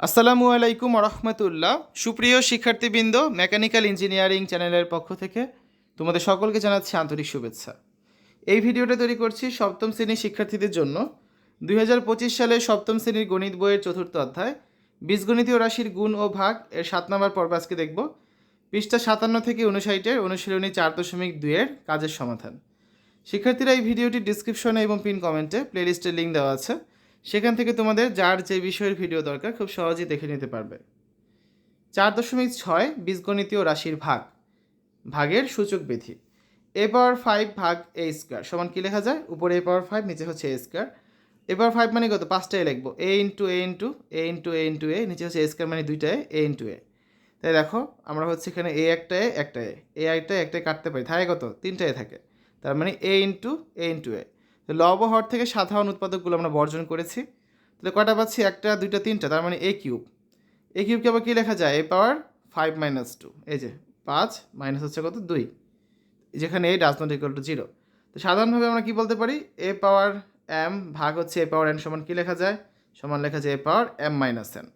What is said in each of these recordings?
আসসালামু আলাইকুম রহমতুল্লাহ সুপ্রিয় শিক্ষার্থীবৃন্দ, মেকানিক্যাল ইঞ্জিনিয়ারিং চ্যানেলের পক্ষ থেকে তোমাদের সকলকে জানাচ্ছি আন্তরিক শুভেচ্ছা। এই ভিডিওটা তৈরি করছি সপ্তম শ্রেণির শিক্ষার্থীদের জন্য। দুই সালে সপ্তম শ্রেণির গণিত বইয়ের চতুর্থ অধ্যায়, বীজগণিতীয় রাশির গুণ ও ভাগ এর সাত নম্বর পর্ব আজকে দেখব। পৃষ্ঠা সাতান্ন থেকে উনষাটের অনুশীলনী চার দশমিক দুইয়ের কাজের সমাধান। শিক্ষার্থীরা এই ভিডিওটি ডিসক্রিপশনে এবং পিন কমেন্টে প্লেলিস্টের লিঙ্ক দেওয়া আছে। সেখান থেকে তোমাদের যার যে বিষয়ের ভিডিও দরকার খুব সহজেই দেখে নিতে পারবে। চার দশমিক ছয় বীজগণিতীয় রাশির ভাগ, ভাগের সূচক বিধি এ পাওয়ার ফাইভ ভাগ এ স্কোয়ার, সমান কী লেখা যায়? উপরে এ পাওয়ার ফাইভ, নিচে হচ্ছে এ স্কোয়ার। এ পাওয়ার ফাইভ মানে কত? পাঁচটায় লিখব। A into A into A into A into A, নিচে হচ্ছে এ স্কোয়ার মানে দুইটায় এ ইন্টু এ। তাই দেখো, আমরা হচ্ছে এখানে এ একটা এ একটা এ। এ একটা একটাই কাটতে পারি। থাকে কত? তিনটায় থাকে। তার মানে এ ইন্টু এ ইন্টু এ। তো লব ও হর থেকে সাধারণ উৎপাদকগুলো আমরা বর্জন করেছি। তাহলে কটা পাচ্ছি? একটা, দুইটা, তিনটা, তার মানে এ কিউব। এ কিউবকে আবার কী লেখা যায়? A power five minus two. এই যে পাঁচ মাইনাস হচ্ছে কত? দুই। যেখানে A does not equal to zero তো সাধারণভাবে আমরা কী বলতে পারি? এ পাওয়ার এম ভাগ হচ্ছে এ পাওয়ার এন সমান কী লেখা যায়? সমান লেখা যায় A power M minus N.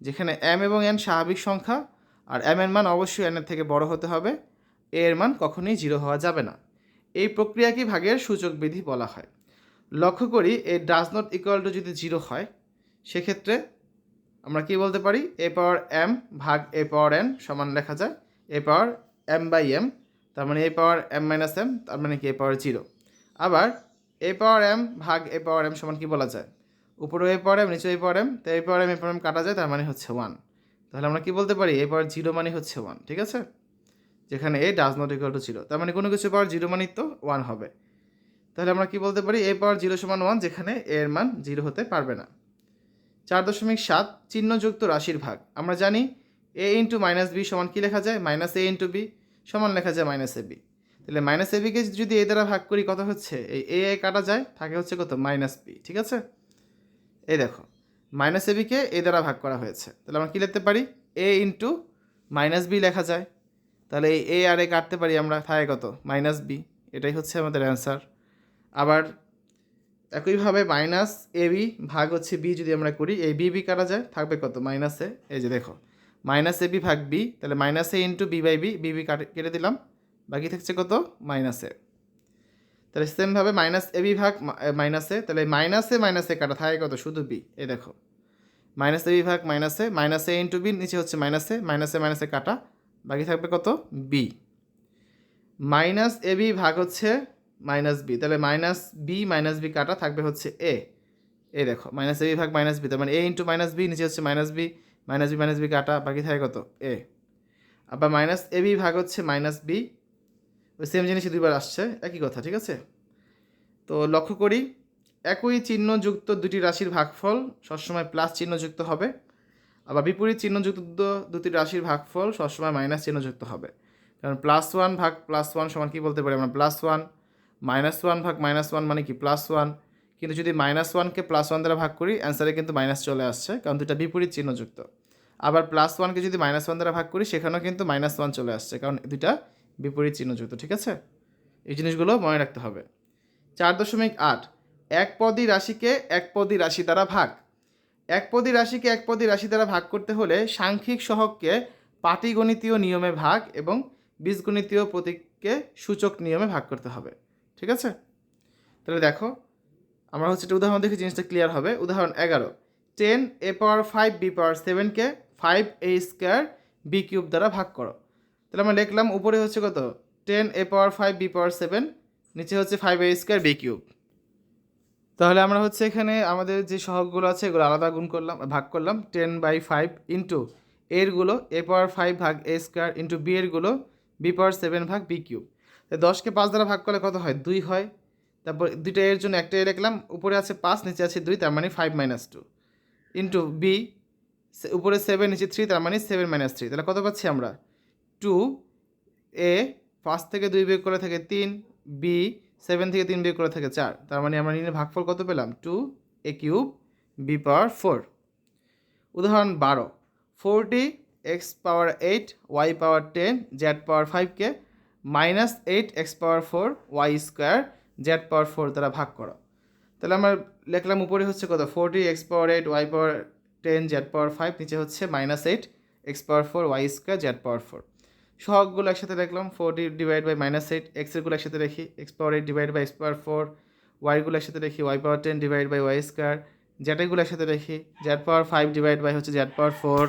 যেখানে এম এবং এন স্বাভাবিক সংখ্যা, আর এম এর মান অবশ্যই এনের থেকে বড় হতে হবে। এ এর মান কখনোই জিরো হওয়া যাবে না। এই প্রক্রিয়াকে ভাগের সূচক বিধি বলা হয় লক্ষ্য করি A does not equal to যদি জিরো হয় সেক্ষেত্রে আমরা কি বলতে পারি এ পাওয়ার এম ভাগ এ পাওয়ার এন সমান লেখা যায় A power M by M তার মানে A power M minus M তার মানে কি এ পাওয়ার জিরো আবার এ পাওয়ার এম ভাগ এ পাওয়ার এম সমান কি বলা যায় উপরে এ পাওয়ার এম নিচে এ পাওয়ার এম তো এ power M A power M কাটা যায় তার মানে হচ্ছে ওয়ান তাহলে আমরা কি বলতে পারি এ পাওয়ার জিরো মানে হচ্ছে ওয়ান ঠিক আছে যেখানে A does not equal to zero তার মানে কোনো কিছু পাওয়ার জিরো মানেই তো ওয়ান হবে। তাহলে আমরা কি বলতে পারি? এ পাওয়ার জিরো সমান ওয়ান যেখানে এ এর মান জিরো হতে পারবে না। চার দশমিক সাত, চিহ্নযুক্ত রাশির ভাগ। আমরা জানি এ ইন্টু মাইনাস বি সমান কী লেখা যায়? মাইনাস এ ইন্টু বি সমান লেখা যায় মাইনাস এ বি তাহলে মাইনাস এ বিকে যদি এ দ্বারা ভাগ করি, কত হচ্ছে? এই এ এ কাটা যায়, থাকে হচ্ছে কত? মাইনাস বি ঠিক আছে? এই দেখো মাইনাস এ বিকে এ দ্বারা ভাগ করা হয়েছে। তাহলে আমরা কী লিখতে পারি? এ ইন্টু মাইনাস বি লেখা যায়। তাহলে এ আর এ কাটতে পারি আমরা থাকে কত? মাইনাস বি এটাই হচ্ছে আমাদের অ্যান্সার আবার একইভাবে মাইনাস এ বি ভাগ হচ্ছে বি যদি আমরা করি, এই বি বি কাটা যায়, থাকবে কত? মাইনাসে এই যে দেখো। মাইনাস এ বি ভাগ বি তাহলে minus A into B by B B B কাটে দিলাম। বাকি থাকছে কত? মাইনাসে তাহলে সেমভাবে মাইনাস এ বি ভাগ মাইনাসে তাহলে মাইনাসে মাইনাসে কাটা থাকে কত? শুধু বি এ দেখো। মাইনাস এ বি ভাগ মাইনাসে মাইনাস এ ইন্টু বি নিচে হচ্ছে মাইনাসে মাইনাসে মাইনাসে কাটা। বাকি থাকবে কত? বি মাইনাস এ বি ভাগ হচ্ছে মাইনাস বি। তাহলে মাইনাস বি মাইনাস বি কাটা থাকবে হচ্ছে এ এ দেখো, মাইনাস এ বি ভাগ মাইনাস বি, তার মানে এ ইন্টু মাইনাস বি নিচে হচ্ছে minus B minus B minus B কাটা, বাকি থাকে কত? এ আবার মাইনাস এ বি ভাগ হচ্ছে মাইনাস বি ওই সেম জিনিসই দুইবার আসছে, একই কথা, ঠিক আছে? তো লক্ষ্য করি, একই চিহ্নযুক্ত দুটি রাশির ভাগফল সবসময় প্লাস চিহ্নযুক্ত হবে। আবার বিপরীত চিহ্নযুক্ত দুটি রাশির ভাগফল সবসময় মাইনাস চিহ্নযুক্ত হবে। কারণ প্লাস ওয়ান ভাগ প্লাস ওয়ান সমান কী বলতে পারি আমরা? প্লাস ওয়ান মাইনাস ওয়ান ভাগ মাইনাস ওয়ান মানে কি? প্লাস ওয়ান কিন্তু যদি মাইনাস ওয়ানকে প্লাস ওয়ান দ্বারা ভাগ করি অ্যান্সারে কিন্তু মাইনাস চলে আসছে, কারণ দুটা বিপরীত চিহ্নযুক্ত। আবার প্লাস ওয়ানকে যদি মাইনাস ওয়ান দ্বারা ভাগ করি, সেখানেও কিন্তু মাইনাস ওয়ান চলে আসছে, কারণ দুটা বিপরীত চিহ্নযুক্ত, ঠিক আছে? এই জিনিসগুলো মনে রাখতে হবে। চার দশমিক আট, এক পদী রাশিকে এক পদী রাশি দ্বারা ভাগ। এক পদী রাশিকে এক পদী রাশি দ্বারা ভাগ করতে হলে সাংখ্যিক সহগকে পাটিগণিতীয় নিয়মে ভাগ এবং বীজগণিতীয় প্রতীককে সূচক নিয়মে ভাগ করতে হবে। ঠিক আছে? তাহলে দেখো, আমরা হচ্ছে একটা উদাহরণ দেখে জিনিসটা ক্লিয়ার হবে। উদাহরণ এগারো। Ten A power five, B power সেভেনকে five A square B cube দ্বারা ভাগ করো। তাহলে আমরা লিখলাম, উপরে হচ্ছে কত? Ten A power five, B power seven, নিচে হচ্ছে five A square B cube. তাহলে আমরা হচ্ছে এখানে আমাদের যে সহগগুলো আছে, এগুলো আলাদা গুণ করলাম, ভাগ করলাম টেন বাই ফাইভ ইন্টু এরগুলো এ পাওয়ার ফাইভ ভাগ এ স্কোয়ার ইন্টু বি এরগুলো বি পাওয়ার সেভেন ভাগ বি কিউব দশকে পাঁচ দ্বারা ভাগ করলে কত হয়? দুই হয়। তারপর দুইটা এর জন্য একটা এ লিখলাম, উপরে আছে পাঁচ, নিচে আছে দুই, তার মানে five minus two into B উপরে সেভেন নিচে থ্রি তার মানে সেভেন মাইনাস থ্রি তাহলে কত পাচ্ছি আমরা? টু এ পাঁচ থেকে দুই বিয়োগ করে থাকে তিন বি সেভেন থেকে তিন বিয়োগ করে থাকে চার। তার মানে আমরা নিয়ে ভাগফল কত পেলাম? Two a cube b power four উদাহরণ বারো। Forty x power eight y power ten z power ফাইভকে minus eight x power four y square z power four দ্বারা ভাগ করো। তাহলে আমরা লিখলাম উপরে হচ্ছে কত? Forty x power eight y power ten z power five নিচে হচ্ছে minus eight x power four y square z power four সহগগুলো একসাথে লিখলাম four divide by minus eight এক্সেরগুলো একসাথে দেখি x power eight divide by x power four ওয়াইগুলো একসাথে দেখি y power ten divide by y square জেডেগুলো একসাথে দেখি z power five divide by হচ্ছে z power four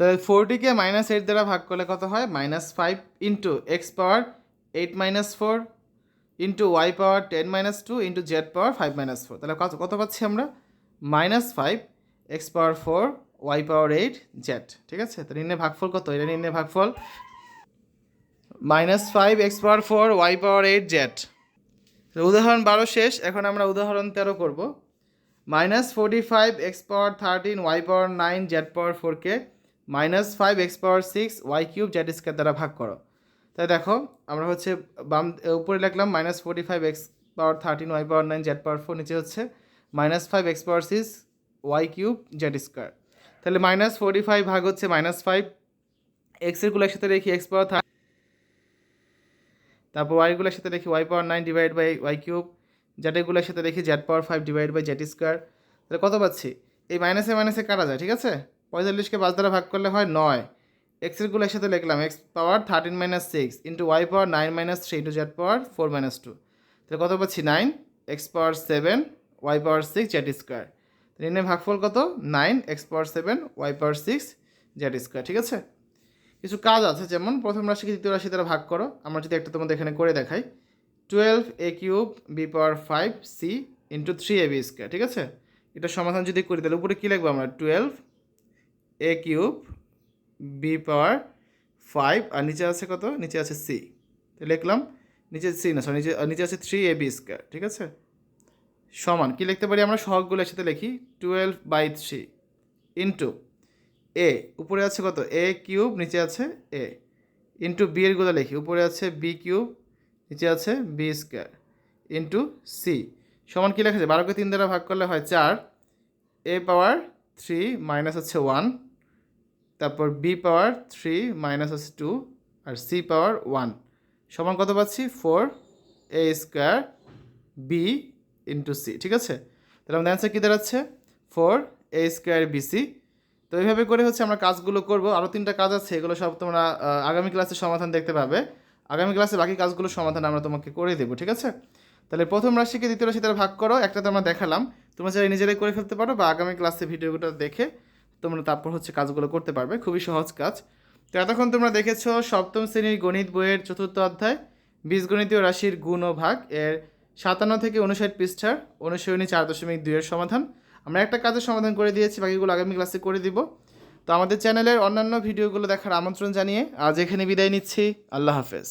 তাহলে ফোরটিকে মাইনাস এইট দ্বারা ভাগ করলে কত হয়? Minus five into x power eight minus four into y power ten minus two into z power five minus four তাহলে কত কত পাচ্ছি আমরা? Minus five x power four y power eight z ঠিক আছে? তো নির্ণয় ভাগফল কত? এটা নির্ণয় ভাগফল minus five x power four y power eight z উদাহরণ বারো শেষ, এখন আমরা উদাহরণ তেরো করব। Minus forty five x power thirteen y power nine z power ফোরকে minus five x power six y cube z square দ্বারা ভাগ করো। তাই দেখো, আমরা হচ্ছে বাম, উপরে লিখলাম minus forty five x power thirteen y power nine z power four নিচে হচ্ছে minus five x power six y cube z square তাহলে মাইনাস ফোর্টি ফাইভ ভাগ হচ্ছে মাইনাস ফাইভ এক্সেরগুলো একসাথে রেখে এক্স পাওয়ার থার্টি তারপর ওয়াইগুলোর সাথে দেখি y power nine divide by y cube জেডেগুলোর সাথে দেখি z power five divide by z square তাহলে কত পাচ্ছি? এই মাইনাসে মাইনাসে কাটা যায়, ঠিক আছে? পঁয়তাল্লিশকে পাঁচ দ্বারা ভাগ করলে হয় নয়। এক্সেরগুলোর সাথে লিখলাম x power thirteen minus six into y power nine minus three into z power four minus two তাহলে কত পাচ্ছি? Nine x power seven y power six z square নির্ণয় ভাগফল কত? Nine x power seven y power six z square ঠিক আছে? কিছু কাজ আছে, যেমন প্রথম রাশিকে দ্বিতীয় রাশি দ্বারা ভাগ করো। আমরা যদি একটা তোমাদের এখানে করে দেখাই। Twelve a cube b power five c into three a b square ঠিক আছে? এটা সমাধান যদি করি, তাহলে উপরে কী লিখব আমরা? Twelve a cube b power five আর নিচে আছে কত? নিচে আছে সি লিখলাম, নিচে সি না সরি নিচে নিচে আছে থ্রি এ বি স্কোয়ার ঠিক আছে? সমান, কি লিখতে পারি আমরা? সহগগুলো একসাথে লিখি। Twelve by three into a উপরে আছে কত? এ কিউব নিচে আছে এ ইন্টু বি এরগুলো লিখি। উপরে আছে বি কিউব নিচে আছে বি স্কোয়ার ইন্টু সি সমান কী লেখা আছে বারোকে তিন দ্বারা ভাগ করলে হয় চার। এ পাওয়ার থ্রি মাইনাস হচ্ছে ওয়ান তারপর বি পাওয়ার থ্রি মাইনাস হচ্ছে টু আর সি পাওয়ার ওয়ান সমান কত পাচ্ছি? Four a square b into c ঠিক আছে? তাহলে আমাদের অ্যান্সার কী দাঁড়াচ্ছে? ফোর এ স্কোয়ার বিসি তো এইভাবে করে হচ্ছে আমরা কাজগুলো করব। আরও তিনটা কাজ আছে, এগুলো সব তোমরা আগামী ক্লাসে সমাধান দেখতে পাবে। আগামী ক্লাসে বাকি কাজগুলো সমাধান আমরা তোমাকে করে দেবো, ঠিক আছে? তাহলে প্রথম রাশিকে দ্বিতীয় রাশি দ্বারা ভাগ করো একটা তো আমরা দেখালাম। তোমরা চাইলে নিজেরাই করে ফেলতে পারো বা আগামী ক্লাসে ভিডিওগুলো দেখে তোমরা তারপর হচ্ছে কাজগুলো করতে পারবে। খুবই সহজ কাজ। তো এতক্ষণ তোমরা দেখেছ সপ্তম শ্রেণির গণিত বইয়ের চতুর্থ অধ্যায়, বীজগণিতীয় রাশির গুণ ও ভাগ এর সাতান্ন থেকে উনষাট পৃষ্ঠার অনুশীলনী চার দশমিক দুইয়ের সমাধান। আমরা একটা কাজের সমাধান করে দিয়েছি, বাকিগুলো আগামী ক্লাসে করে দিব। তো আমাদের চ্যানেলের অন্যান্য ভিডিওগুলো দেখার আমন্ত্রণ জানিয়ে আজ এখানে বিদায় নিচ্ছি। আল্লাহ হাফেজ।